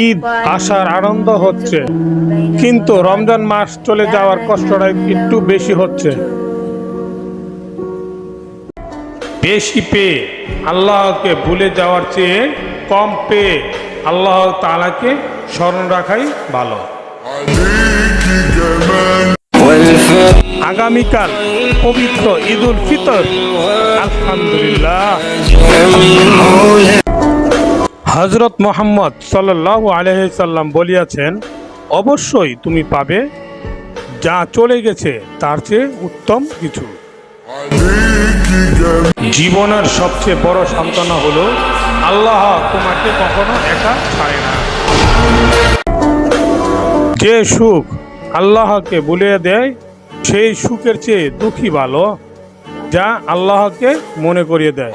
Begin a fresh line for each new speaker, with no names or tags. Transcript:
ঈদ আসার আনন্দ হচ্ছে। কিন্তু রমজান মাস চলে যাওয়ার কষ্টটা একটু বেশি হচ্ছে। বেশি পেয়ে আল্লাহকে ভুলে যাওয়ার চেয়ে কম পেয়ে আল্লাহ তালাকে স্মরণ রাখাই ভালো। আগামীকাল পবিত্র ঈদুল ফিতর। আলহামদুলিল্লাহ। হজরত মোহাম্মদ সাল্লাহ আলহাম বলিয়াছেন, অবশ্যই তুমি পাবে, যা চলে গেছে তার চেয়ে উত্তম কিছু। জীবনের সবচেয়ে বড় সান্ত্বনা হলো, আল্লাহ তোমাকে কখনো একা ছাড়ে না। যে সুখ আল্লাহকে বলিয়ে দেয়, সেই সুখের চেয়ে দুঃখী ভালো, যা আল্লাহকে মনে করিয়ে দেয়।